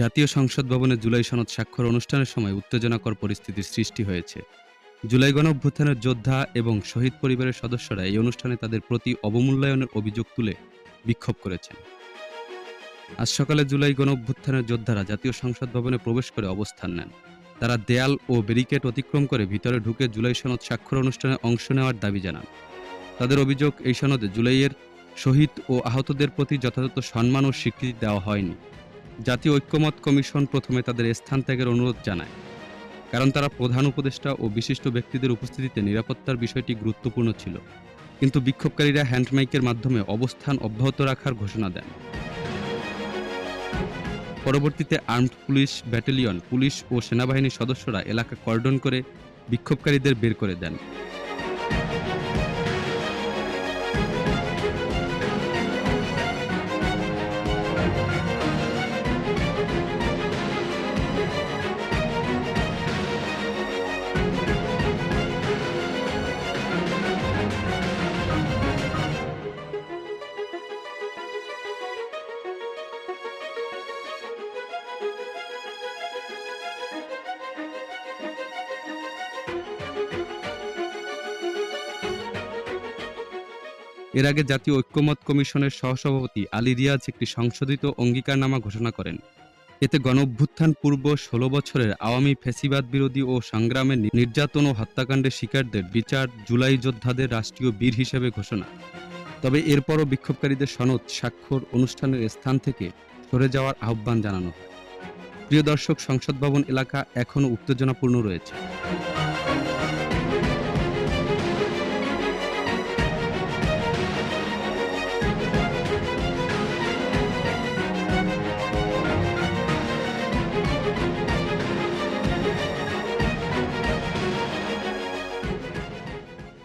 জাতীয় সংসদ ভবনে জুলাই সনদ স্বাক্ষর অনুষ্ঠানের সময় উত্তেজনাকর পরিস্থিতির সৃষ্টি হয়েছে। জুলাই গণঅভ্যুত্থানের যোদ্ধা এবং শহীদ পরিবারের সদস্যরা এই অনুষ্ঠানে তাদের প্রতি অবমূল্যায়নের অভিযোগ তুলে বিক্ষোভ করেছেন। আজ সকালে জুলাই গণঅভ্যুত্থানের যোদ্ধারা জাতীয় সংসদ ভবনে প্রবেশ করে অবস্থান নেন। তারা দেয়াল ও ব্যারিকেড অতিক্রম করে ভিতরে ঢুকে জুলাই সনদ স্বাক্ষর অনুষ্ঠানে অংশ নেওয়ার দাবি জানান। তাদের অভিযোগ, এই সনদে জুলাইয়ের শহীদ ও আহতদের প্রতি যথাযথ সম্মান ও স্বীকৃতি দেওয়া হয়নি। জাতীয় ঐক্যমত কমিশন প্রথমে তাদের স্থান ত্যাগের অনুরোধ জানায়, কারণ তারা প্রধান উপদেষ্টা ও বিশিষ্ট ব্যক্তিদের উপস্থিতিতে নিরাপত্তার বিষয়টি গুরুত্বপূর্ণ ছিল। কিন্তু বিক্ষোভকারীরা হ্যান্ডমাইকের মাধ্যমে অবস্থান অব্যাহত রাখার ঘোষণা দেন। পরবর্তীতে আর্মড পুলিশ ব্যাটালিয়ন, পুলিশ ও সেনাবাহিনীর সদস্যরা এলাকা কর্ডন করে বিক্ষোভকারীদের বের করে দেন। এর আগে জাতীয় ঐক্যমত কমিশনের সহসভাপতি আলী রিয়াজ একটি সংশোধিত অঙ্গীকারনামা ঘোষণা করেন। এতে গণঅভ্যুত্থান পূর্ব ষোলো বছরের আওয়ামী ফেসিবাদ বিরোধী ও সংগ্রামের নির্যাতন ও হত্যাকাণ্ডের শিকারদের বিচার জুলাই যোদ্ধাদের রাষ্ট্রীয় বীর হিসেবে ঘোষণা। তবে এরপরও বিক্ষোভকারীদের সনদ, স্বাক্ষর অনুষ্ঠানের স্থান থেকে সরে যাওয়ার আহ্বান জানানো প্রিয় দর্শক, সংসদ ভবন এলাকা এখনও উত্তেজনাপূর্ণ রয়েছে।